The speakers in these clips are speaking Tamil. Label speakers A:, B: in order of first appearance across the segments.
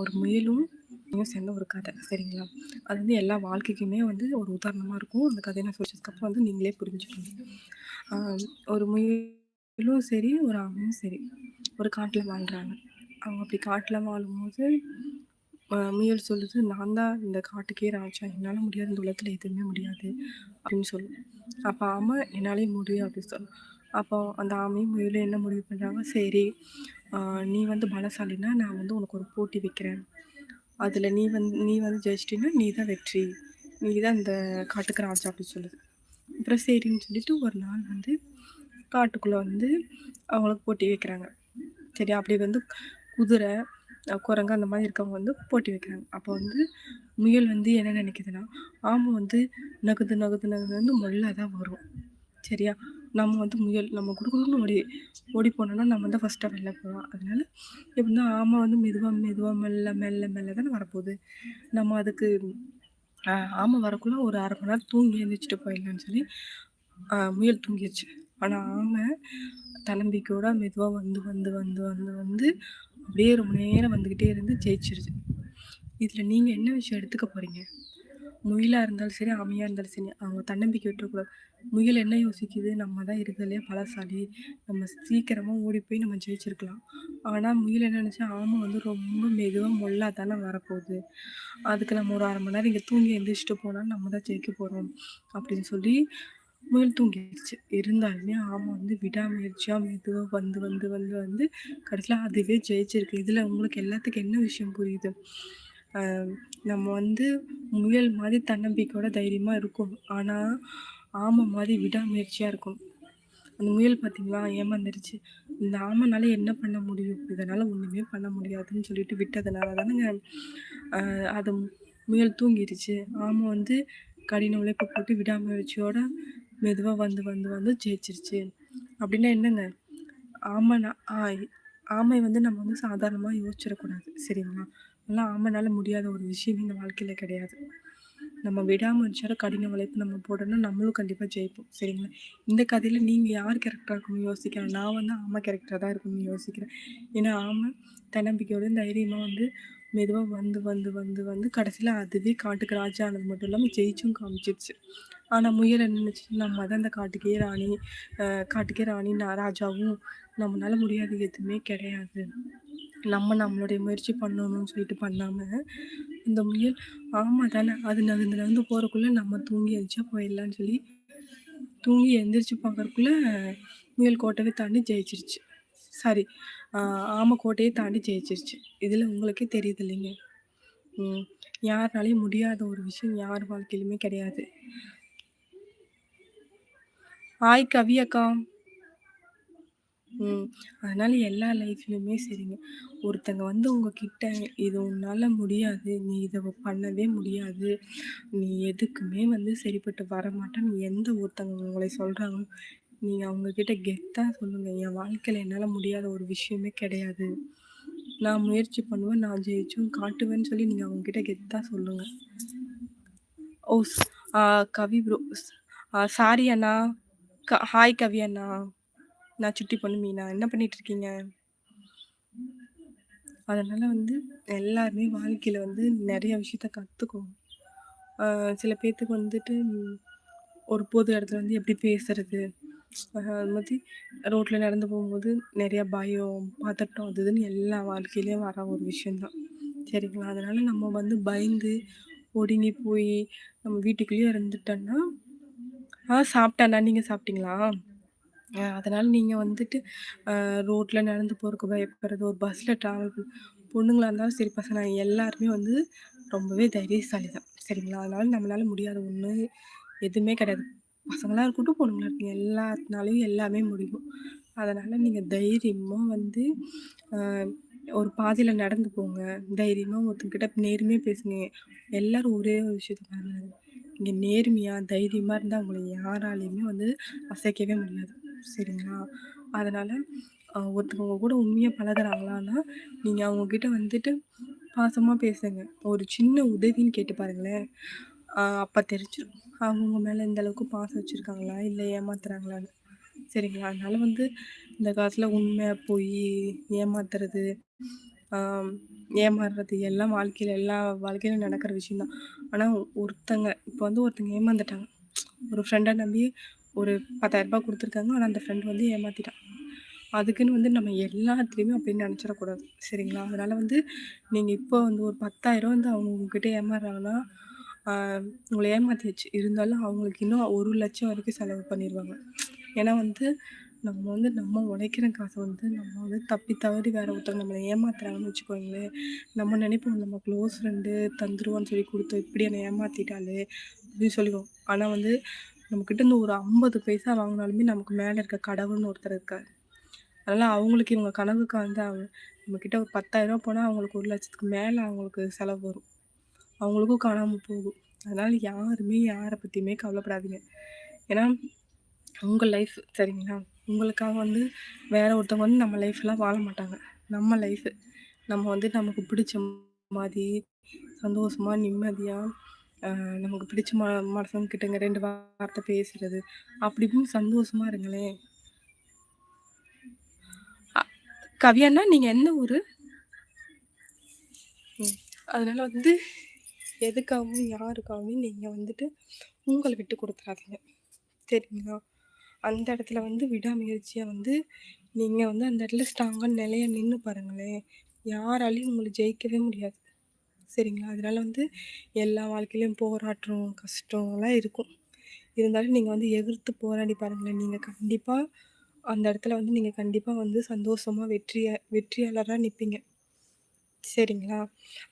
A: ஒரு முயலும் சேர்ந்த ஒரு கதை சரிங்களா? அது வந்து எல்லா வாழ்க்கைக்குமே வந்து ஒரு உதாரணமாக இருக்கும். அந்த கதையை நான் சொல்லிச்சதுக்கப்புறம் வந்து நீங்களே புரிஞ்சுக்கணும் ஒரு முயலும் சரி ஒரு ஆமையும் சரி ஒரு காட்டில் வாழ்கிறாங்க அவங்க அப்படி காட்டில் வாழும்போது முயல் சொல்லுது நான் தான் இந்த காட்டுக்கே ராஜா. என்னால் முடியாது இந்த உலகத்தில் எதுவுமே முடியாது அப்படின்னு சொல்லும். அப்போ ஆமை என்னாலே முடியும் அப்படின்னு சொல்லும். அப்போ அந்த ஆமையும் முயலும் என்ன முடிவு பண்ணுறாங்க சரி நீ வந்து பலசாலினா நான் வந்து உனக்கு ஒரு போட்டி வைக்கிறேன். அதில் நீ வந்து நீ வந்து ஜெயிச்சிட்டின்னா நீ தான் வெற்றி. நீ தான் இந்த காட்டுக்கு ராஜா அப்படின்னு சொல்லுது அப்புறம் சரின்னு சொல்லிட்டு ஒரு நாள் வந்து காட்டுக்குள்ளே வந்து அவங்களுக்கு போட்டி வைக்கிறாங்க. சரி அப்படி வந்து குதிரை குரங்கு அந்த மாதிரி இருக்கவங்க வந்து போட்டி வைக்கிறாங்க. அப்போ வந்து முயல் வந்து என்ன நினைக்குதுன்னா ஆமாம் வந்து நகுது நகுது நகுது வந்து மொல்ல தான் வரும். சரியா? நம்ம வந்து முயல் நம்ம குடுகுடுன்னு ஓடி ஓடி போனோம்னா நம்ம தான் ஃபஸ்ட்டாக வெளில போகலாம். அதனால எப்படின்னா ஆமை வந்து மெதுவாக மெதுவாக மெல்ல மெல்ல மெல்ல தானே வரப்போகுது. நம்ம அதுக்கு ஆமை வரக்குள்ள ஒரு அரை மணி நேரம் தூங்கி எழுந்திரிச்சிட்டு போயிடலான்னு சொல்லி முயல் தூங்கிடுச்சு. ஆனால் ஆமை தன்னம்பிக்கையோட மெதுவாக வந்து வந்து வந்து வந்து வந்து அப்படியே ரொம்ப நேரம் வந்துக்கிட்டே இருந்து ஜெயிச்சிருச்சு. இதில் நீங்கள் என்ன விஷயம் எடுத்துக்க போகிறீங்க முயலாக இருந்தாலும் சரி ஆமையாக இருந்தாலும் சரி அவங்க தன்னம்பிக்கை விட்டுறக்கூடாது. முயல் என்ன யோசிக்குது? நம்ம தான் இருக்கிறதுலே பலசாலி. நம்ம சீக்கிரமாக ஓடி போய் நம்ம ஜெயிச்சிருக்கலாம். ஆனால் முயல் என்ன நினச்சா ஆமை வந்து ரொம்ப மெதுவாக மொல்லாக தானே வரப்போகுது. அதுக்கு நம்ம ஒரு அரை மணி நேரம் இங்கே தூங்கி எழுந்திரிச்சிட்டு போனால் நம்ம தான் ஜெயிக்க போகிறோம் அப்படின்னு சொல்லி முயல் தூங்கிடுச்சு. இருந்தாலுமே ஆமை வந்து விடாமுயற்சியாக மெதுவாக வந்து வந்து வந்து வந்து கடைசியில் அதுவே ஜெயிச்சிருக்கு. இதில் உங்களுக்கு எல்லாத்துக்கும் என்ன விஷயம் புரியுது? நம்ம வந்து முயல் மாதிரி தன்னம்பிக்கையோட தைரியமாக இருக்கும். ஆனால் ஆமை மாதிரி விடாமுயற்சியாக இருக்கும். அந்த முயல் பார்த்தீங்களா ஏமாந்துருச்சு. இந்த ஆமைனால என்ன பண்ண முடியும்? இதனால் ஒன்றுமே பண்ண முடியாதுன்னு சொல்லிட்டு விட்டதுனால தானேங்க அது முயல் தூங்கிடுச்சு ஆமை வந்து கடின உழைப்பு போட்டு விடாமுயற்சியோட மெதுவாக வந்து வந்து வந்து ஜெயிச்சிருச்சு. அப்படின்னா என்னங்க ஆமைனா ஆமை வந்து நம்ம வந்து சாதாரணமாக யோசிச்சிடக்கூடாது. சரிங்களா? எல்லாம் ஆமனால முடியாத ஒரு விஷயமே இந்த வாழ்க்கையில் கிடையாது. நம்ம விடாமுயற்சியோட கடின உழைப்பு நம்ம போடணும் நம்மளும் கண்டிப்பாக ஜெயிப்போம். சரிங்களா? இந்த கதையில் நீங்கள் யார் கேரக்டராக இருக்கணும்னு யோசிக்கிறேன் நான் வந்து ஆமை கேரக்டராக தான் இருக்கணும்னு யோசிக்கிறேன். ஏன்னா ஆமை தன்னம்பிக்கையோட தைரியமாக வந்து மெதுவாக வந்து வந்து வந்து வந்து கடைசியில் அதுவே காட்டுக்கு ராஜா ஆனது மட்டும் இல்லாமல் ஜெயிச்சும் காமிச்சிருச்சு. ஆனால் முயல் என்ன நினச்சி நம்ம தான் அந்த காட்டுக்கே ராணி காட்டுக்கே ராணி நான் ராஜாவும் நம்மளால முடியாது எதுவுமே கிடையாது. நம்ம நம்மளுடைய முயற்சி பண்ணணும்னு சொல்லிட்டு பண்ணாமல் இந்த முயல் ஆமாம் தானே அது நகர்ந்துலேருந்து போகிறக்குள்ளே நம்ம தூங்கி எழுந்திரிச்சா போயிடலான்னு சொல்லி தூங்கி எந்திரிச்சு பார்க்கறக்குள்ள முயல் கோட்டையை தாண்டி ஜெயிச்சிருச்சு. சாரி ஆமை கோட்டையை தாண்டி ஜெயிச்சிருச்சு. இதில் உங்களுக்கே தெரியுது இல்லைங்க. யாருனாலையும் முடியாத ஒரு விஷயம் யார் வாழ்க்கையிலுமே கிடையாது. ஆய் கவி அக்கா ம். அதனால எல்லா லைஃப்லயுமே சரிங்க. ஒருத்தங்க வந்து உங்ககிட்ட "இது உன்னால முடியாது. நீ இத பண்ணவே முடியாது. நீ எதுக்குமே வந்து சரிப்பட்டு வரமாட்டேன்னு" எந்த ஒருத்தங்க உங்களை சொல்றாங்களோ, நீங்க அவங்க கிட்ட கெத்தா சொல்லுங்க. "என் வாழ்க்கையில என்னால முடியாத ஒரு விஷயமே கிடையாது. நான் முயற்சி பண்ணுவேன். நான் ஜெயிச்சும் காட்டுவேன்னு" சொல்லி நீங்க அவங்க கிட்ட கெத்தா சொல்லுங்க. ஓ! ஸ் ஆ கவி ப்ரோ. ஸ் ஆ சாரி அண்ணா. க ஹாய் கவி அண்ணா. நான் சுட்டி பொண்ணு மீனா. என்ன பண்ணிட்டுருக்கீங்க? அதனால வந்து எல்லாருமே வாழ்க்கையில வந்து நிறைய விஷயத்த கற்றுக்கும் சில பேர்த்துக்கு வந்துட்டு ஒரு பொது இடத்துல வந்து எப்படி பேசுறது? அது மாதிரி ரோட்டில் நடந்து போகும்போது நிறையா பயம், பதட்டம் அது இதுன்னு எல்லா வாழ்க்கையிலையும் வர ஒரு விஷயம் தான். சரிங்களா? அதனால் நம்ம வந்து பயந்து, ஒடுங்கி போய் நம்ம வீட்டுக்குள்ளேயே இருந்துட்டோம்னா ஆ சாப்பிட்டேண்ணா. நீங்கள் சாப்பிட்டீங்களா? அதனால நீங்க வந்துட்டு ரோட்ல நடந்து போறதுக்கு பயப்படுறது, ஒரு பஸ்ல ட்ராவல் பொண்ணுங்களா இருந்தாலும் சரி, பசங்க எல்லாருமே வந்து ரொம்பவே தைரியசாலி தான். சரிங்களா? அதனால நம்மளால முடியாத ஒண்ணு எதுவுமே கிடையாது. பசங்களா இருக்கட்டும், பொண்ணுங்களா இருக்கட்டும் எல்லாத்துனாலயும் எல்லாமே முடியும். அதனால நீங்க தைரியமா வந்து ஒரு பாதையில நடந்து போங்க. தைரியமா ஒருத்தவங்ககிட்ட நேர்மையா பேசுங்க. எல்லாரும் ஒரே ஒரு விஷயத்த பாருங்க. நீங்க நேர்மையா, தைரியமா இருந்தா உங்கள யாராலயுமே வந்து அசைக்கவே முடியாது. சரிங்களா? அதனால் ஒருத்தவங்க கூட உண்மையாக பழகுறாங்களான்னா, நீங்கள் அவங்கக்கிட்ட வந்துட்டு பாசமாக பேசுங்க. ஒரு சின்ன உதவின்னு கேட்டு பாருங்களேன். அப்போ தெரிஞ்சிடும் அவங்கவுங்க அவங்க உங்க அளவுக்கு பாசம் வச்சுருக்காங்களா இல்லை ஏமாத்துறாங்களான்னு. சரிங்களா? அதனால் வந்து இந்த காலத்தில் உண்மை, போய் ஏமாத்துறது ஏமாறுறது எல்லாம் வாழ்க்கையில் எல்லா வாழ்க்கையிலும் நடக்கிற விஷயந்தான் ஆனால் ஒருத்தங்க இப்போ வந்து ஒருத்தங்க ஏமாந்துட்டாங்க ஒரு ஃப்ரெண்டை நம்பி ஒரு பத்தாயிரரூபா கொடுத்துருக்காங்க. ஆனால் அந்த ஃப்ரெண்ட் வந்து ஏமாற்றிட்டான் அதுக்குன்னு வந்து நம்ம எல்லாத்துலேயுமே அப்படின்னு நினச்சிடக்கூடாது. சரிங்களா? அதனால் வந்து நீங்கள் இப்போ வந்து ஒரு பத்தாயிரம் வந்து அவங்க உங்ககிட்ட ஏமாறுறாங்கன்னா உங்களை ஏமாற்றியாச்சு இருந்தாலும் அவங்களுக்கு இன்னும் ஒரு லட்சம் வரைக்கும் செலவு பண்ணிடுவாங்க ஏன்னா வந்து நம்ம வந்து நம்ம உழைக்கிற காசை வந்து நம்ம வந்து தப்பி தவறி வேறு ஒருத்தர் நம்மளை ஏமாத்துறாங்கன்னு வச்சுக்கோங்களேன். நம்ம நினைப்போம் நம்ம க்ளோஸ் ஃப்ரெண்டு தந்துருவான்னு சொல்லி கொடுத்து இப்படி என்னை ஏமாத்திட்டாலே அப்படின்னு சொல்லுவோம். ஆனால் வந்து நம்மக்கிட்ட இருந்து ஒரு ஐம்பது பைசா வாங்கினாலுமே நமக்கு மேலே இருக்க கடவுள்னு ஒருத்தர் இருக்கார். அதனால் அவங்களுக்கு இவங்க கனவுக்கு வந்து அவங்க நம்மக்கிட்ட ஒரு பத்தாயிரரூபா போனால் அவங்களுக்கு ஒரு லட்சத்துக்கு மேலே அவங்களுக்கு செலவு வரும். அவங்களுக்கும் காணாமல் போகும். அதனால் யாருமே யாரை பற்றியுமே கவலைப்படாதீங்க. ஏன்னா உங்கள் லைஃப் சரிங்களா? உங்களுக்காக வந்து வேற ஒருத்தவங்க வந்து நம்ம லைஃப்லாம் வாழ மாட்டாங்க. நம்ம லைஃபு நம்ம வந்து நமக்கு பிடிச்ச மாதிரி சந்தோஷமாக நிம்மதியாக நமக்கு பிடிச்ச ம மனுஷங்க கிட்டங்க ரெண்டு வார்த்தை பேசுறது. அப்படி சந்தோஷமா இருங்களேன். கவியாண்ணா நீங்கள் என்ன ஊர்? அதனால வந்து எதுக்காகவும் யாருக்காகவும் நீங்கள் வந்துட்டு உங்களை விட்டு கொடுத்துறாதீங்க. சரிங்களா? அந்த இடத்துல வந்து விடாமுயற்சியா வந்து நீங்கள் வந்து அந்த இடத்துல ஸ்ட்ராங்காக நிலைய நின்று பாருங்களேன். யாராலையும் உங்களை ஜெயிக்கவே முடியாது. சரிங்களா? அதனால வந்து எல்லா வாழ்க்கையிலையும் போராட்டம் கஷ்டம்லாம் இருக்கும். இருந்தாலும் நீங்கள் வந்து எதிர்த்து போராடி பாருங்களேன். நீங்கள் கண்டிப்பாக அந்த இடத்துல வந்து நீங்கள் கண்டிப்பாக வந்து சந்தோஷமாக வெற்றிய வெற்றியாளராக நிற்பீங்க சரிங்களா?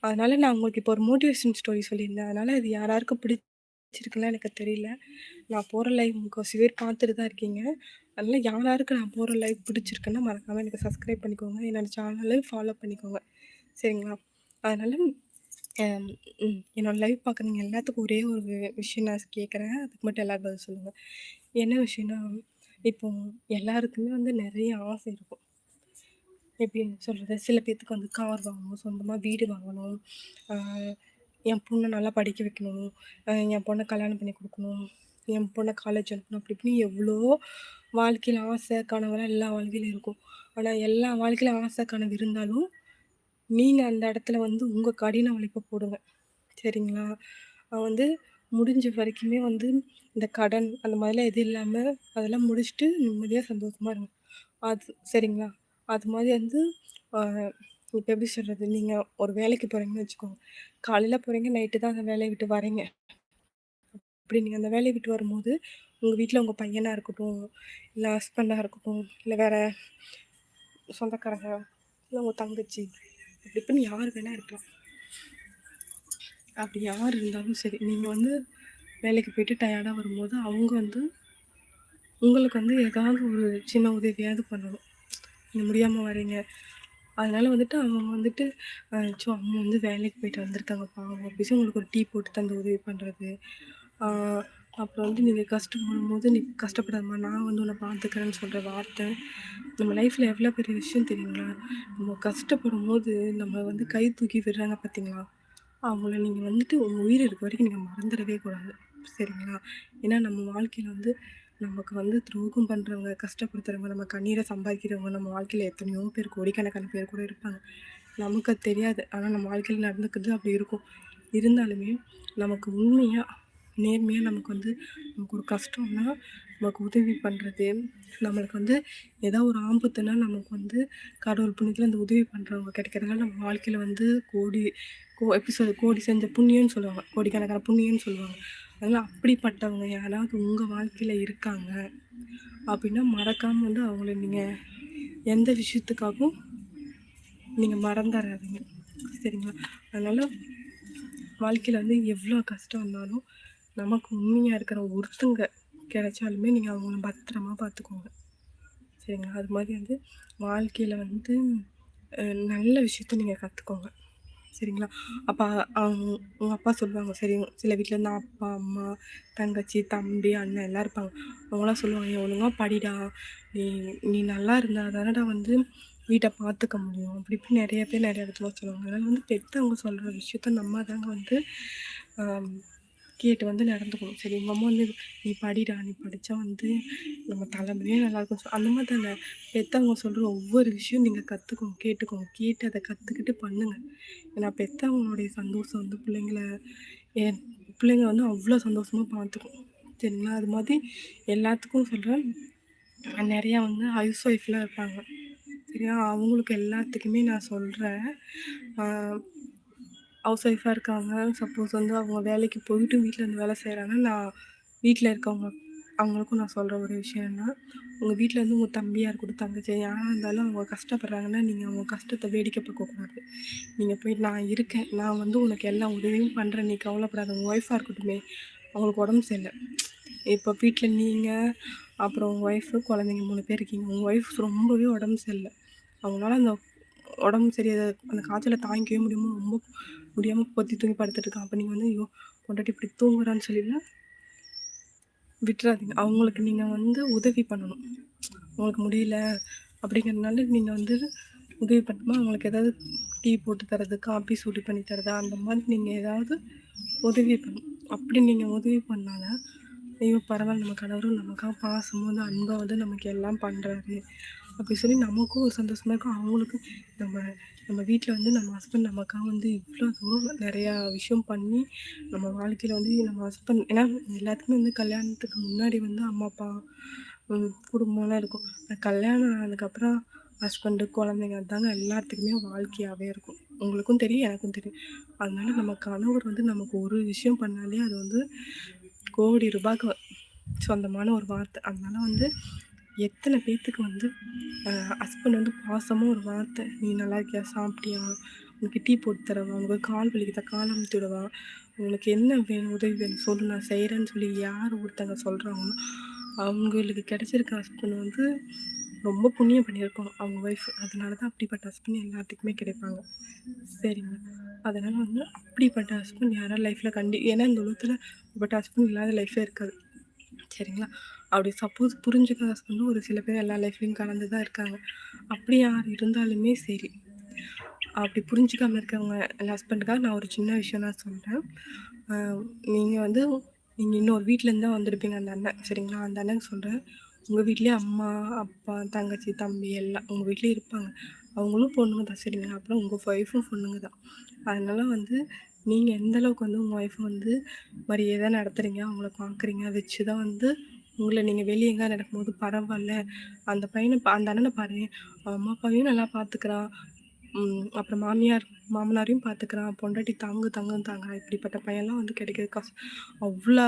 A: அதனால் நான் உங்களுக்கு இப்போ ஒரு மோட்டிவேஷன் ஸ்டோரி சொல்லியிருந்தேன். அதனால் இது யாராருக்கும் பிடிச்சிருக்குலாம் எனக்கு தெரியல. நான் போகிற லைவ் முக்கால்வாசி பேர் பார்த்துட்டு தான் இருக்கீங்க. அதனால் யாராருக்கு நான் போகிற லைவ் பிடிச்சிருக்குன்னா மறக்காமல் எனக்கு சப்ஸ்கிரைப் பண்ணிக்கோங்க. என்னோடய சேனலையும் ஃபாலோ பண்ணிக்கோங்க. சரிங்களா? அதனால் என்னோட லைவ் பார்க்குறீங்க எல்லாத்துக்கும் ஒரே ஒரு விஷயம் நான் கேட்குறேன். அதுக்கு மட்டும் எல்லோரும் பதில் சொல்லுங்கள் என்ன விஷயம்னா இப்போ எல்லாருக்குமே வந்து நிறைய ஆசை இருக்கும். எப்படி சொல்கிறது சில பேர்த்துக்கு வந்து கார் வாங்கணும் சொந்தமாக வீடு வாங்கணும். என் பொண்ணை நல்லா படிக்க வைக்கணும். என் பொண்ணை கல்யாணம் பண்ணி கொடுக்கணும். என் பொண்ணை காலேஜ் அனுப்பணும். அப்படி இப்படின்னு எவ்வளோ வாழ்க்கையில் ஆசை கனவுலாம் எல்லா வாழ்க்கையிலும் இருக்கும். ஆனால் எல்லா வாழ்க்கையிலும் ஆசை கனவு இருந்தாலும் நீங்கள் அந்த இடத்துல வந்து உங்கள் கடின உழைப்பை போடுங்க. சரிங்களா? வந்து முடிஞ்ச வரைக்குமே வந்து இந்த கடன் அந்த மாதிரிலாம் எதுவும் இல்லாமல் அதெல்லாம் முடிச்சுட்டு நிம்மதியாக சந்தோஷமாக இருங்க. அது சரிங்களா? அது மாதிரி வந்து இப்போ எப்படி சொல்கிறது நீங்கள் ஒரு வேலைக்கு போகிறீங்கன்னு வச்சுக்கோங்க. காலையில் போகிறீங்க நைட்டு தான் அந்த வேலையை விட்டு வரீங்க. அப்படி நீங்கள் அந்த வேலையை விட்டு வரும்போது உங்கள் வீட்டில் உங்கள் பையனாக இருக்கட்டும் இல்லை ஹஸ்பண்டாக இருக்கட்டும் இல்லை வேறு சொந்தக்காரங்க இல்லை உங்கள் தங்கச்சி அப்படி இப்படின்னு யார் வேணால் இருக்கலாம். அப்படி யார் இருந்தாலும் சரி நீங்கள் வந்து வேலைக்கு போயிட்டு டயர்டாக வரும்போது அவங்க வந்து உங்களுக்கு வந்து ஏதாவது ஒரு சின்ன உதவியாவது பண்ணணும். நீங்கள் முடியாமல் வரீங்க அதனால் வந்துட்டு அவங்க வந்துட்டு ஸோ அவங்க வந்து வேலைக்கு போயிட்டு வந்திருக்காங்க பாவம் அப்படின்னு உங்களுக்கு ஒரு டீ போட்டு தந்து உதவி பண்ணுறது அப்புறம் வந்து நீங்கள் கஷ்டப்படும் போது நீ கஷ்டப்படாதம்மா நான் வந்து உன்னை பார்த்துக்கிறேன்னு சொல்கிற வார்த்தை நம்ம லைஃப்பில் எவ்வளோ பெரிய விஷயம் தெரியுங்களா? நம்ம கஷ்டப்படும் போது நம்ம வந்து கை தூக்கி விடுறாங்க பார்த்தீங்களா அவங்கள நீங்கள் வந்துட்டு உங்கள் உயிர் இருக்க வரைக்கும் நீங்கள் மறந்துடவே கூடாது சரிங்களா? ஏன்னா நம்ம வாழ்க்கையில் வந்து நமக்கு வந்து துரோகம் பண்ணுறவங்க கஷ்டப்படுத்துகிறவங்க நம்ம கண்ணீரை சம்பாதிக்கிறவங்க நம்ம வாழ்க்கையில் எத்தனையோ பேர் கோடிக்கணக்கான பேர் கூட இருப்பாங்க. நமக்கு அது தெரியாது. ஆனால் நம்ம வாழ்க்கையில் நடந்துக்கிறது அப்படி இருக்கும். இருந்தாலுமே நமக்கு உண்மையாக நேர்மையாக நமக்கு வந்து நமக்கு ஒரு கஷ்டம்னா நமக்கு உதவி பண்ணுறது நம்மளுக்கு வந்து ஏதோ ஒரு ஆபத்துனா நமக்கு வந்து கடவுள் புண்ணியத்தில் அந்த உதவி பண்ணுறவங்க கிடைக்கிறதுனால நம்ம வாழ்க்கையில் வந்து கோடி கோ எப்படி சொல்ல கோடி செஞ்ச புண்ணியம்னு சொல்லுவாங்க. கோடிக்கணக்கான புண்ணியம்னு சொல்லுவாங்க. அதனால் அப்படிப்பட்டவங்க யாராவது உங்கள் வாழ்க்கையில் இருக்காங்க அப்படின்னா மறக்காமல் வந்து அவங்கள நீங்கள் எந்த விஷயத்துக்காகவும் நீங்கள் மறந்துடாதீங்க சரிங்களா? அதனால் வாழ்க்கையில் வந்து எவ்வளோ கஷ்டம் வந்தாலும் நமக்கு உண்மையாக இருக்கிற ஒருத்தங்க கிடைச்சாலுமே நீங்கள் அவங்கள பத்திரமா பார்த்துக்கோங்க சரிங்களா? அது மாதிரி வந்து வாழ்க்கையில் வந்து நல்ல விஷயத்த நீங்கள் கற்றுக்கோங்க சரிங்களா? அப்பா அவங்க உங்கள் அப்பா சொல்லுவாங்க சரி சில வீட்டில் இருந்தால் அப்பா அம்மா தங்கச்சி தம்பி அண்ணன் எல்லாம் இருப்பாங்க. அவங்களாம் சொல்லுவாங்க நீ ஒழுங்காக படிடா. நீ நீ நல்லா இருந்தால் தானடா வந்து வீட்டை பார்த்துக்க முடியும். அப்படி இப்படி நிறைய பேர் நிறைய இடத்துல சொல்லுவாங்க. அதனால் வந்து பெற்றவங்க சொல்கிற விஷயத்த நம்ம தாங்க வந்து கேட்டு வந்து நடந்துக்கணும். சரி உங்கள் அம்மா வந்து நீ படிடா நீ படித்தா வந்து நம்ம தலைமையே நல்லாயிருக்கும் சொ அந்த மாதிரி தானே பெற்றவங்க சொல்கிற ஒவ்வொரு விஷயம் நீங்கள் கற்றுக்கோங்க கேட்டுக்கோங்க கேட்டு அதை கற்றுக்கிட்டு பண்ணுங்கள் ஏன்னா பெற்றவங்களுடைய சந்தோஷம் வந்து பிள்ளைங்கள என் பிள்ளைங்க வந்து அவ்வளோ சந்தோஷமாக பார்த்துக்கும் சரிங்களா? அது மாதிரி எல்லாத்துக்கும் சொல்கிறேன் நிறையா வந்து ஹவுஸ் ஒய்ஃப்லாம் இருப்பாங்க. சரியா? அவங்களுக்கு எல்லாத்துக்குமே நான் சொல்கிறேன் ஹவுஸ் ஒய்ஃபாக இருக்காங்க. சப்போஸ் வந்து அவங்க வேலைக்கு போயிட்டு வீட்டில் இருந்து வேலை செய்கிறாங்க நான் வீட்டில் இருக்கவங்க அவங்களுக்கும் நான் சொல்கிற ஒரு விஷயம் என்ன உங்கள் வீட்டில் இருந்து உங்கள் தம்பியாக இருக்கட்டும் தங்கச்சி யாராக இருந்தாலும் அவங்க கஷ்டப்படுறாங்கன்னா நீங்கள் அவங்க கஷ்டத்தை வேடிக்கை பார்க்கக்கூடாது நீங்கள் போய் நான் இருக்கேன். நான் வந்து உனக்கு எல்லா உதவியும் பண்ணுறேன் நீ கவலைப்படாத. உங்கள் ஒய்ஃபாக இருக்கட்டுமே. அவங்களுக்கு உடம்பு சரியில்லை. இப்போ வீட்டில் நீங்கள் அப்புறம் உங்கள் ஒய்ஃபு குழந்தைங்க மூணு பேர் இருக்கீங்க. உங்கள் ஒய்ஃப் ரொம்பவே உடம்பு சரியில்லை. அவங்களால அந்த உடம்பு சரியாத அந்த காய்ச்சலை தாங்கிக்கவே முடியுமோ ரொம்ப முடியாமல் பொத்தி தூங்கி படுத்துட்ருக்கான் அப்போ நீங்கள் வந்து ஐயோ பொண்டாட்டி இப்படி தூங்குறான்னு சொல்லிடலாம் விட்டுறாதீங்க. அவங்களுக்கு நீங்கள் வந்து உதவி பண்ணணும். உங்களுக்கு முடியல அப்படிங்கிறதுனால நீங்கள் வந்து உதவி பண்ணுமா அவங்களுக்கு ஏதாவது டீ போட்டு தரது காப்பி சூடு பண்ணி தரதா? அந்த மாதிரி நீங்கள் ஏதாவது உதவி பண்ணும் அப்படி நீங்கள் உதவி பண்ணால ஐயோ பரவாயில்ல. நம்ம கணவரும் நமக்காக பாசமும் வந்து அன்பாக வந்து நமக்கு எல்லாம் பண்ணுறாரு அப்படி சொல்லி நமக்கும் ஒரு இருக்கும். அவங்களுக்கும் நம்ம நம்ம வீட்டில் வந்து நம்ம ஹஸ்பண்ட் நமக்காக வந்து இவ்வளோ தூரம் நிறையா விஷயம் பண்ணி நம்ம வாழ்க்கையில் வந்து நம்ம ஹஸ்பண்ட் ஏன்னா எல்லாத்துக்குமே வந்து கல்யாணத்துக்கு முன்னாடி வந்து அம்மா அப்பா குடும்பம்லாம் இருக்கும். கல்யாணம் ஆனதுக்கப்புறம் ஹஸ்பண்டு குழந்தைங்க அதுதாங்க எல்லாத்துக்குமே வாழ்க்கையாகவே இருக்கும். உங்களுக்கும் தெரியும் எனக்கும் தெரியும். அதனால நம்ம கணவர் வந்து நமக்கு ஒரு விஷயம் பண்ணாலே அது வந்து கோடி ரூபாய்க்கு சொந்தமான ஒரு வார்த்தை. அதனால வந்து எத்தனை பேர்த்துக்கு வந்து ஹஸ்பண்ட் வந்து பாசமாக ஒரு வார்த்தை நீ நல்லா இருக்கியா? சாப்பிட்டியா? உனக்கு டீ போட்டு தரவா? உனக்கு கால் வலிக்குதா? கால் அமுத்தி விடவா? உங்களுக்கு என்ன வேணும்? உதவி வேணும்? சொல்லு நான் செய்கிறேன்னு சொல்லி யார் ஒருத்தங்க சொல்கிறாங்களோ அவங்களுக்கு கிடைச்சிருக்க ஹஸ்பண்ட் வந்து ரொம்ப புண்ணியம் பண்ணியிருக்கோம் அவங்க ஒய்ஃப் அதனால தான் அப்படிப்பட்ட ஹஸ்பண்ட் எல்லாத்துக்குமே கிடைப்பாங்க. சரிங்க அதனால் வந்து அப்படிப்பட்ட ஹஸ்பண்ட் யாராவது லைஃப்பில் கண்டி ஏன்னா இந்த உலகத்தில் அப்படிப்பட்ட ஹஸ்பண்ட் இல்லாத லைஃபே இருக்காது. சரிங்களா? அப்படி சப்போஸ் புரிஞ்சுக்க வந்து ஒரு சில பேர் எல்லா லைஃப்லையும் கலந்து தான் இருக்காங்க. அப்படி யார் இருந்தாலுமே சரி. அப்படி புரிஞ்சுக்காம இருக்கவங்க என் ஹஸ்பண்டுக்காக நான் ஒரு சின்ன விஷயம் தான் சொல்கிறேன் நீங்கள் வந்து நீங்கள் இன்னொரு வீட்டிலேருந்து தான் வந்திருப்பீங்க அந்த அண்ணன். சரிங்களா? அந்த அண்ணன் சொல்கிறேன் உங்கள் வீட்லேயே அம்மா அப்பா தங்கச்சி தம்பி எல்லாம் உங்கள் வீட்லேயே இருப்பாங்க. அவங்களும் பொண்ணுங்க தான் சரிங்களா? அப்புறம் உங்கள் ஒய்ஃபும் பொண்ணுங்க தான். அதனால் வந்து நீங்கள் எந்த அளவுக்கு வந்து உங்கள் ஒய்ஃப் வந்து மரியாதை நடத்துகிறீங்க அவங்கள பார்க்குறீங்க வச்சு தான் வந்து உங்களை நீங்கள் வெளியே எங்கே நடக்கும்போது பரவாயில்ல அந்த பையனை அந்த அண்ணனை பாரு. அம்மா அப்பாவையும் நல்லா பார்த்துக்கிறான் அப்புறம் மாமியார் மாமனாரையும் பார்த்துக்கிறான் பொண்டாட்டி தாங்கு தங்கும் தாங்க இப்படிப்பட்ட பையன்லாம் வந்து கிடைக்கிறது கஷ்டம் அவ்வளோ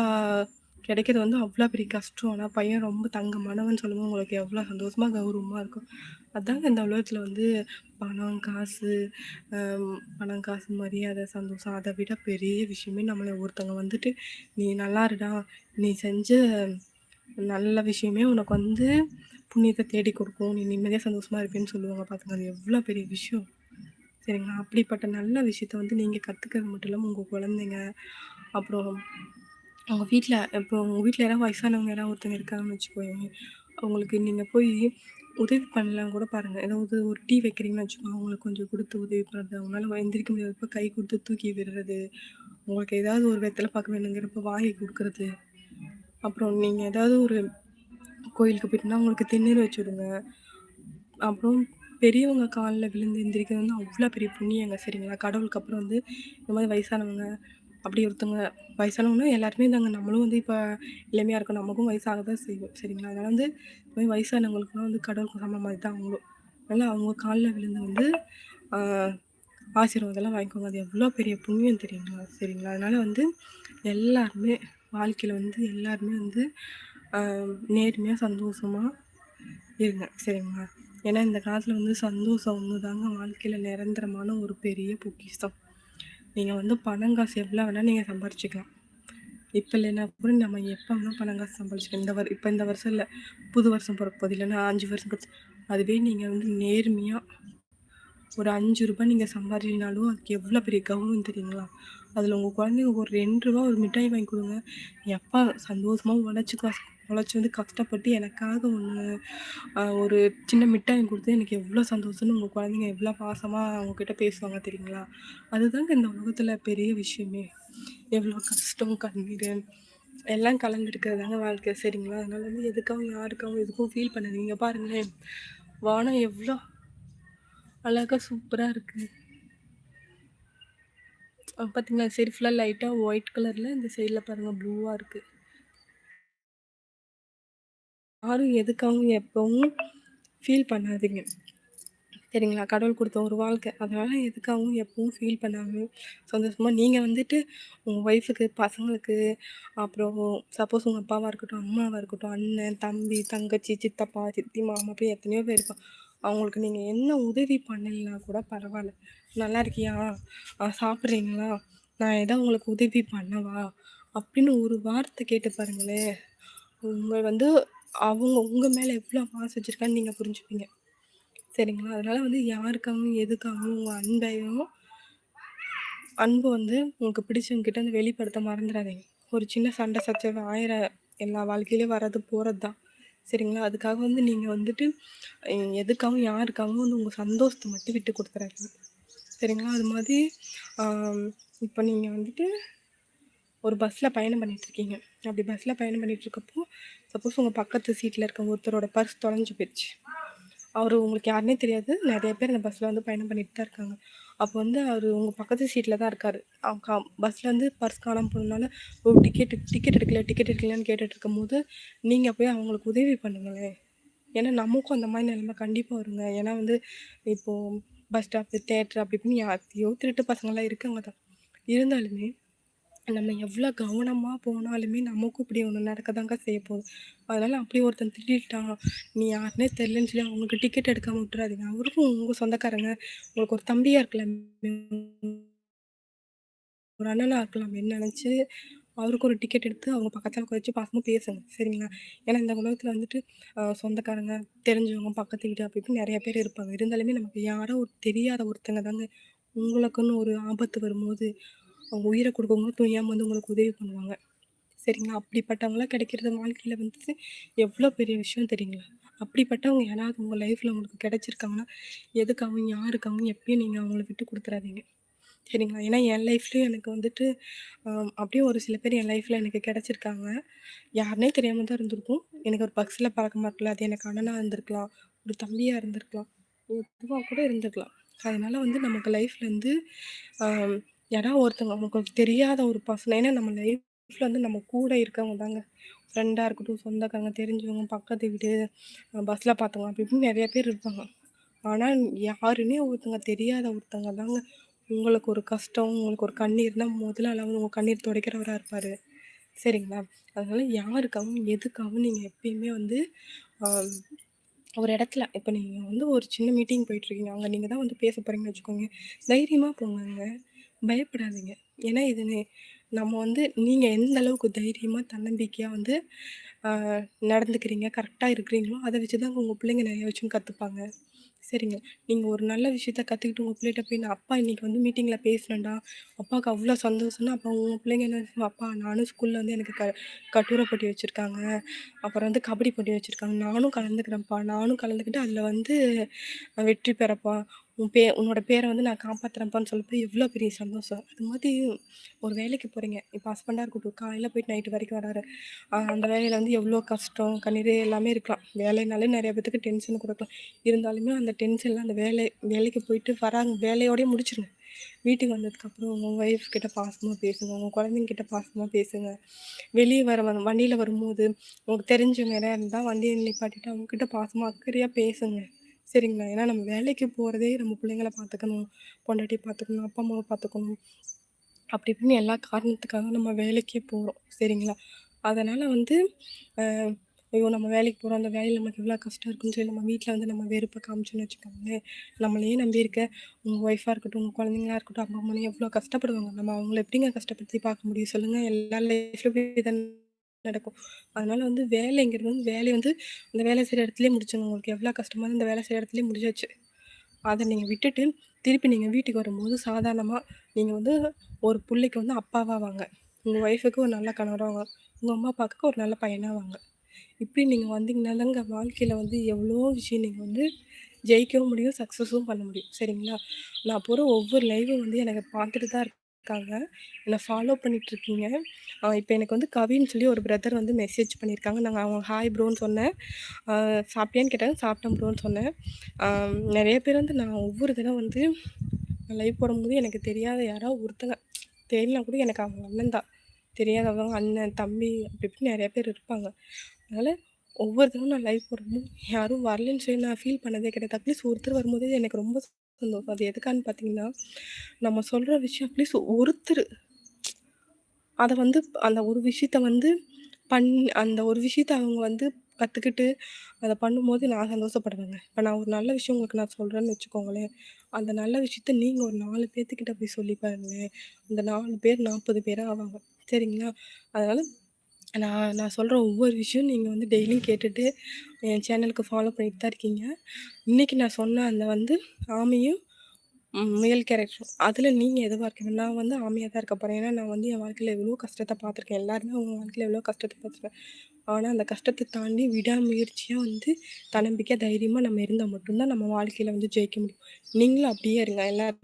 A: கிடைக்கிறது வந்து அவ்வளோ பெரிய கஷ்டம். ஆனால் பையன் ரொம்ப தங்க மனவன் சொல்லும்போது உங்களுக்கு எவ்வளோ சந்தோஷமாக கௌரவமாக இருக்கும். அதாங்க இந்த உலகத்தில் வந்து பணம் காசு பணம் காசு மரியாதை சந்தோஷம் அதை விட பெரிய விஷயமே நம்மளை ஒருத்தவங்க வந்துட்டு நீ நல்லா இருடா. நீ செஞ்ச நல்ல விஷயமே உனக்கு வந்து புண்ணியத்தை தேடி கொடுக்கும். நீ நிம்மதியாக சந்தோஷமாக இருப்பேன்னு சொல்லுவாங்க. பார்த்துங்க அது எவ்வளோ பெரிய விஷயம். சரிங்களா? அப்படிப்பட்ட நல்ல விஷயத்த வந்து நீங்கள் கற்றுக்கிறது மட்டும் இல்லாமல் உங்கள் குழந்தைங்க அப்புறம் உங்கள் வீட்டில் இப்போ உங்கள் வீட்டில் யாராவது வயசானவங்க யாராவது ஒருத்தங்க இருக்காங்கன்னு வச்சுக்கோங்க அவங்களுக்கு நீங்கள் போய் உதவி பண்ணலாம் கூட பாருங்கள் ஏதாவது ஒரு டீ வைக்கிறீங்கன்னு வச்சுக்கோங்க. அவங்களுக்கு கொஞ்சம் கொடுத்து உதவி பண்ணுறது அவங்களால எந்திரிக்க முடியாதப்ப கை கொடுத்து தூக்கி விடுறது உங்களுக்கு ஏதாவது ஒரு வெத்தலை பார்க்க வேணுங்கிறப்ப வாங்கி கொடுக்குறது. அப்புறம் நீங்கள் ஏதாவது ஒரு கோயிலுக்கு போயிட்டுனா அவங்களுக்கு திண்ணீர் வச்சு விடுங்க. அப்புறம் பெரியவங்க காலில் விழுந்து எந்திரிக்கிறது வந்து அவ்வளோ பெரிய புண்ணியங்க. சரிங்களா? கடவுளுக்கு அப்புறம் வந்து இந்த மாதிரி வயசானவங்க அப்படி ஒருத்தவங்க வயசானவங்கன்னா எல்லாருமே நாங்கள் நம்மளும் வந்து இப்போ இளமையாக இருக்கும். நமக்கும் வயசாக தான் செய்வோம் சரிங்களா? அதனால் வந்து இந்த மாதிரி வயசானவங்களுக்குலாம் வந்து கடவுளுக்கு சம மாதிரி தான் அவங்களும். அதனால் அவங்க காலில் விழுந்து வந்து ஆசீர்வாதம்லாம் வாங்கிக்கோங்க. அது எவ்வளோ பெரிய புண்ணியம் தெரியுங்களா? சரிங்களா? அதனால் வந்து எல்லாருமே வாழ்க்கையில் வந்து எல்லாருமே வந்து நேர்மையாக சந்தோஷமாக இருங்க. சரிங்களா? ஏன்னா இந்த காலத்தில் வந்து சந்தோஷம் ஒன்று தாங்க வாழ்க்கையில் நிரந்தரமான ஒரு பெரிய பொக்கிஷம். நீங்கள் வந்து பணம் காசு எவ்வளோ வேணால் நீங்கள் சம்பாரிச்சிக்கலாம். இப்போ இல்லைன்னா கூட நம்ம எப்போ வேணால் பணம் காசு சம்பாரிச்சிக்கலாம். இந்த வர இப்போ இந்த வருஷம் இல்லை புது வருஷம் பிறக்க போது இல்லைன்னா அஞ்சு வருஷம் கழிச்சு அதுவே நீங்கள் வந்து நேர்மையாக ஒரு அஞ்சு ரூபாய் நீங்கள் சம்பாதிச்சினாலும் அதுக்கு எவ்வளோ பெரிய கௌரவம் தெரியுங்களா? அதில் உங்கள் குழந்தைங்க ஒரு ரெண்டு ரூபா ஒரு மிட்டாய் வாங்கி கொடுங்க. எப்போ சந்தோஷமாக உழைச்சி காசு உழைச்சி வந்து கஷ்டப்பட்டு எனக்காக ஒன்று ஒரு சின்ன மிட்டாய் கொடுத்து எனக்கு எவ்வளோ சந்தோஷம்னு உங்கள் குழந்தைங்க எவ்வளோ பாசமாக அவங்கக்கிட்ட பேசுவாங்க தெரியுங்களா? அதுதாங்க இந்த உலகத்தில் பெரிய விஷயமே. எவ்வளோ கஷ்டம் கண்ணீர் எல்லாம் கலந்துருக்கிறது தாங்க வாழ்க்கை சரிங்களா? அதனால வந்து எதுக்காகவும் யாருக்காகவும் எதுக்கும் ஃபீல் பண்ணாதீங்க. பாருங்களேன் வானம் எவ்வளோ அழகாக சூப்பராக இருக்குது பார்த்தீங்களா சரி ஃபுல்லாக லைட்டாக ஒயிட் கலரில் இந்த சைடில் பாருங்கள் ப்ளூவாக இருக்குது யாரும் எதுக்காகவும் எப்பவும் ஃபீல் பண்ணாதீங்க. சரிங்களா கடவுள் கொடுத்த ஒரு வாழ்க்கை. அதனால் எதுக்காகவும் எப்பவும் ஃபீல் பண்ணாமல் சந்தோஷமாக நீங்கள் வந்துட்டு உங்கள் ஒய்ஃபுக்கு பசங்களுக்கு அப்புறம் சப்போஸ் உங்கள் அப்பாவாக இருக்கட்டும் அம்மாவாக இருக்கட்டும் அண்ணன் தம்பி தங்கச்சி சித்தப்பா சித்தி மாமா போய் எத்தனையோ பேர் இருப்பான் அவங்களுக்கு நீங்கள் என்ன உதவி பண்ணலைன்னா கூட பரவாயில்ல. நல்லா இருக்கியா? சாப்பிட்றீங்களா? நான் ஏதோ உங்களுக்கு உதவி பண்ணவா? அப்படின்னு ஒரு வார்த்தை கேட்டு பாருங்களேன். உங்கள் வந்து அவங்க உங்கள் மேலே எவ்வளோ பாசம் வச்சுருக்கான்னு நீங்கள் புரிஞ்சுப்பீங்க. சரிங்களா? அதனால் வந்து யாருக்காகவும் எதுக்காகவும் உங்கள் அன்பையும் அன்பு வந்து உங்களுக்கு பிடிச்சவங்ககிட்ட வந்து வெளிப்படுத்த மறந்துடாதீங்க ஒரு சின்ன சண்டை சச்சரவு ஆயிரம் எல்லா வாழ்க்கையிலையும் வர்றது போகிறது தான் சரிங்களா? அதுக்காக வந்து நீங்கள் வந்துட்டு எதுக்காகவும் யாருக்காகவும் வந்து உங்கள் சந்தோஷத்தை மட்டும் விட்டு கொடுத்துறாங்க சரிங்களா? அது மாதிரி இப்போ நீங்கள் வந்துட்டு ஒரு பஸ்ஸில் பயணம் பண்ணிகிட்ருக்கீங்க அப்படி பஸ்ஸில் பயணம் பண்ணிகிட்ருக்கப்போ சப்போஸ் உங்கள் பக்கத்து சீட்டில் இருக்க ஒருத்தரோட பர்ஸ் தொலைஞ்சு போயிடுச்சு. அவர் உங்களுக்கு யாருனே தெரியாது. நிறைய பேர் அந்த பஸ்ஸில் வந்து பயணம் பண்ணிட்டு தான் இருக்காங்க. அப்போ வந்து அவர் உங்கள் பக்கத்து சீட்டில் தான் இருக்கார். அவங்க பஸ்ஸில் வந்து பர்ஸ் காணாமல் போனதுனால ஓ டிக்கெட் டிக்கெட் எடுக்கல டிக்கெட் எடுக்கலன்னு கேட்டுட்டு இருக்கும் போது நீங்கள் போய் அவங்களுக்கு உதவி பண்ணுங்களேன். ஏன்னா நமக்கும் அந்த மாதிரி நிலைமை கண்டிப்பாக வருங்க. ஏன்னா வந்து இப்போது பஸ் ஸ்டாப்பு தேட்ரு அப்படி இப்படின்னு யாத்தையோ திருட்டு பசங்களாம் இருக்காங்க தான். இருந்தாலுமே நம்ம எவ்வளோ கவனமாக போனாலுமே நமக்கும் இப்படி ஒன்று நடக்க தாங்க செய்ய போகுது. அதனால் அப்படி ஒருத்தன் திட்டான் நீ யாருன்னே தெரிலன்னு சொல்லி அவங்களுக்கு டிக்கெட் எடுக்காமல் விட்டுறாதீங்க. அவருக்கும் உங்கள் சொந்தக்காரங்க உங்களுக்கு ஒரு தம்பியாக இருக்கலாம். ஒரு அண்ணனாக இருக்கலாம். என்ன நினச்சி அவருக்கு ஒரு டிக்கெட் எடுத்து அவங்க பக்கத்தில் வச்சு பாசமாக பேசுங்க. சரிங்களா? ஏன்னா இந்த உலகத்தில் வந்துட்டு சொந்தக்காரங்க தெரிஞ்சவங்க பக்கத்து வீடு அப்படி இப்படி நிறைய பேர் இருப்பாங்க. இருந்தாலுமே நமக்கு யாரோ ஒரு தெரியாத ஒருத்தங்க தாங்க உங்களுக்குன்னு ஒரு ஆபத்து வரும்போது அவங்க உயிரை கொடுக்கவங்க துணியாமல் வந்து உங்களுக்கு உதவி பண்ணுவாங்க. சரிங்களா? அப்படிப்பட்டவங்களாம் கிடைக்கிறது வாழ்க்கையில் வந்துட்டு எவ்வளோ பெரிய விஷயம் தெரியுங்களா? அப்படிப்பட்டவங்க யாராவது உங்கள் லைஃப்பில் உங்களுக்கு கிடைச்சிருக்காங்கன்னா எதுக்காகவும் யாருக்காகவும் எப்பயும் நீங்கள் அவங்கள விட்டு கொடுத்துறாதீங்க. சரிங்களா? ஏன்னா என் லைஃப்லேயும் எனக்கு வந்துட்டு அப்படியே ஒரு சில பேர் என் லைஃப்பில் எனக்கு கிடச்சிருக்காங்க. யாருனே தெரியாமல் தான் இருந்திருக்கும். எனக்கு ஒரு பக்ஸில் பழக்கமாக இருக்கலாம் அது எனக்கு அண்ணனாக இருந்திருக்கலாம். ஒரு தம்பியாக இருந்திருக்கலாம். எதுவாக கூட இருந்திருக்கலாம். அதனால் வந்து நமக்கு லைஃப்பில் வந்து யாராவது ஒருத்தவங்க நமக்கு தெரியாத ஒரு பர்சன் ஏன்னா நம்ம லைஃப்பில் வந்து நம்ம கூட இருக்கவங்க தாங்க. ஃப்ரெண்டாக இருக்கட்டும் சொந்தக்காரங்க தெரிஞ்சவங்க பக்கத்து வீடு பஸ்ஸில் பார்த்தவங்க அப்படி இப்படின்னு நிறைய பேர் இருப்பாங்க. ஆனால் யாருன்னே ஒருத்தவங்க தெரியாத ஒருத்தவங்க தாங்க. உங்களுக்கு ஒரு கஷ்டம் உங்களுக்கு ஒரு கண்ணீர்னா முதல்ல அளவு உங்கள் கண்ணீர் துடைக்கிறவராக இருப்பார். சரிங்களா? அதனால் யாருக்காகவும் எதுக்காகவும் நீங்கள் எப்பயுமே வந்து ஒரு இடத்துல இப்போ நீங்கள் வந்து ஒரு சின்ன மீட்டிங் போயிட்டுருக்கீங்க அங்கே நீங்கள் தான் வந்து பேச போகிறீங்கன்னு வச்சுக்கோங்க. தைரியமாக போங்க பயப்படாதீங்க. ஏன்னா இது நம்ம வந்து நீங்கள் எந்த அளவுக்கு தைரியமாக தன்னம்பிக்கையாக வந்து நடந்துக்கிறீங்க கரெக்டாக இருக்கிறீங்களோ அதை வச்சு தான் உங்கள் பிள்ளைங்க நிறைய விஷயம் கற்றுப்பாங்க சரிங்க. நீங்கள் ஒரு நல்ல விஷயத்த கற்றுக்கிட்டு உங்கள் பிள்ளைகிட்ட போய் நான் அப்பா இன்றைக்கி வந்து மீட்டிங்கில் பேசினேன்டா. அப்பாவுக்கு அவ்வளோ சந்தோஷம்னா அப்போ உங்கள் பிள்ளைங்க என்ன அப்பா நானும் ஸ்கூலில் வந்து எனக்கு க கட்டுரை போட்டி வச்சுருக்காங்க. அப்புறம் வந்து கபடி போட்டி வச்சுருக்காங்க. நானும் கலந்துக்கிறேன்ப்பா. நானும் கலந்துக்கிட்டு அதில் வந்து வெற்றி பெறப்பா. உன் பே உன்னோட பேரை வந்து நான் காப்பாற்றுறேன்ப்பான்னு சொல்லிட்டு எவ்வளோ பெரிய சந்தோஷம். அது மாதிரி ஒரு வேலைக்கு போகிறீங்க இப்போ ஹஸ்பண்டாக இருக்கட்டும் காலையில் போயிட்டு நைட்டு வரைக்கும் வராரு. அந்த வேலையில் வந்து எவ்வளோ கஷ்டம் கண்ணீர் எல்லாமே இருக்கலாம். வேலைனாலே நிறைய பேத்துக்கு டென்ஷன் கொடுக்கலாம். இருந்தாலுமே அந்த டென்ஷன்லாம் அந்த வேலை வேலைக்கு போயிட்டு வராங்க வேலையோடய முடிச்சிருங்க. வீட்டுக்கு வந்ததுக்கப்புறம் உங்கள் ஒய்ஃப் கிட்ட பாசமாக பேசுங்க உங்கள் குழந்தைங்கிட்ட பாசமாக பேசுங்க. வெளியே வர வண்டியில் வரும்போது உங்களுக்கு தெரிஞ்சவங்க யாராக இருந்தால் வண்டியை நிப்பாட்டிட்டு அவங்கக்கிட்ட பாசமாக அக்கறையாக பேசுங்க. சரிங்களா? ஏன்னா நம்ம வேலைக்கு போகிறதே நம்ம பிள்ளைங்கள பார்த்துக்கணும் பொண்டாட்டி பார்த்துக்கணும் அப்பா அம்மாவை பார்த்துக்கணும் அப்படி இப்படின்னு எல்லா காரணத்துக்காக நம்ம வேலைக்கே போகிறோம் சரிங்களா? அதனால் வந்து ஐயோ நம்ம வேலைக்கு போகிறோம் அந்த வேலையில் நமக்கு எவ்வளோ கஷ்டம் இருக்குன்னு சொல்லி நம்ம வீட்டில் வந்து நம்ம வெறுப்பை காமிச்சோன்னு வச்சுக்கோங்களேன். நம்மளையே நம்பியிருக்க உங்கள் ஒய்ஃபாக இருக்கட்டும் உங்கள் குழந்தைங்களா இருக்கட்டும் அப்பா அம்மா எவ்வளோ கஷ்டப்படுவாங்க? நம்ம அவங்கள எப்படிங்க கஷ்டப்படுத்தி பார்க்க முடியும்? சொல்லுங்கள் எல்லா லைஃப்லையும் நடக்கும். அதனால வந்து வேலைங்கிறது வந்து வேலையை வந்து அந்த வேலை செய்கிற இடத்துலேயே முடிச்சுங்க உங்களுக்கு எவ்வளோ கஷ்டமாக இந்த வேலை செய்கிற இடத்துலயே முடிஞ்சாச்சு. அதை நீங்கள் விட்டுட்டு திருப்பி நீங்கள் வீட்டுக்கு வரும்போது சாதாரணமாக நீங்கள் வந்து ஒரு பிள்ளைக்கு வந்து அப்பாவாக வாங்க. உங்கள் ஒய்ஃபுக்கு ஒரு நல்ல கணவராக உங்கள் அம்மா அப்பாவுக்கு ஒரு நல்ல பையனாக வாங்க. இப்படி நீங்கள் வந்தீங்கன்னா தாங்க வாழ்க்கையில் வந்து எவ்வளோ விஷயம் நீங்கள் வந்து ஜெயிக்கவும் முடியும், சக்ஸஸும் பண்ண முடியும். சரிங்களா? நான் போகிற ஒவ்வொரு லைவும் வந்து எனக்கு பார்த்துட்டு தான் இருக்காங்க. என்னை ஃபாலோ பண்ணிகிட்ருக்கீங்க இப்போ எனக்கு வந்து கவின்னு சொல்லி ஒரு பிரதர் வந்து மெசேஜ் பண்ணியிருக்காங்க. நாங்கள் அவங்க ஹாய் ப்ரோன்னு சொன்னேன். சாப்பிட்டியான்னு கேட்டாங்க. சாப்பிட்டேன் ப்ரோன்னு சொன்னேன். நிறைய பேர் வந்து நான் ஒவ்வொரு தடவை வந்து லைவ் போடும்போது எனக்கு தெரியாத யாராவது ஒருத்தங்க தெரியலனா கூட எனக்கு அவங்க அண்ணன் தான். தெரியாதவங்க அண்ணன், தம்பி அப்படி இப்படின்னு நிறைய பேர் இருப்பாங்க. அதனால் ஒவ்வொரு தடவை நான் லைவ் போடும்போது யாரும் வரலன்னு சொல்லி நான் ஃபீல் பண்ணதே கிடையாது. அட்லீஸ்ட் ஒருத்தர் வரும்போதே எனக்கு ரொம்ப சந்தோஷம். அது எதுக்கான்னு பார்த்தீங்கன்னா, நம்ம சொல்கிற விஷயம் அட்லீஸ்ட் ஒருத்தர் அதை வந்து அந்த ஒரு விஷயத்த வந்து பண் அந்த ஒரு விஷயத்த அவங்க வந்து கற்றுக்கிட்டு அதை பண்ணும்போது நான் சந்தோஷப்படுவேங்க. இப்போ நான் ஒரு நல்ல விஷயம் உங்களுக்கு நான் சொல்கிறேன்னு வச்சுக்கோங்களேன். அந்த நல்ல விஷயத்த நீங்கள் ஒரு நாலு பேர்த்துக்கிட்ட போய் சொல்லி பாருங்களேன். அந்த நாலு பேர் நாற்பது பேராக ஆவாங்க. சரிங்களா? அதனால் நான் நான் சொல்கிற ஒவ்வொரு விஷயம் நீங்கள் வந்து டெய்லியும் கேட்டுட்டு, என் சேனலுக்கு ஃபாலோ பண்ணிட்டு தான் இருக்கீங்க. இன்னைக்கு நான் சொன்ன அந்த வந்து ஆமையும், முயல் கேரக்டரும் அதில் நீங்கள் எதுவாக இருக்கீங்க? நான் வந்து ஆமையாக தான் இருக்க போகிறேன் ஏன்னா நான் வந்து என் வாழ்க்கையில் எவ்வளோ கஷ்டத்தை பார்த்துருக்கேன். எல்லாருமே அவங்க வாழ்க்கையில் எவ்வளோ கஷ்டத்தை பார்த்துருக்கேன். ஆனால் அந்த கஷ்டத்தை தாண்டி விடாமுயற்சியாக வந்து தன்னம்பிக்கை தைரியமாக நம்ம இருந்தால் மட்டும்தான் நம்ம வாழ்க்கையில் வந்து ஜெயிக்க முடியும். நீங்களும் அப்படியே இருங்க. எல்லாருமே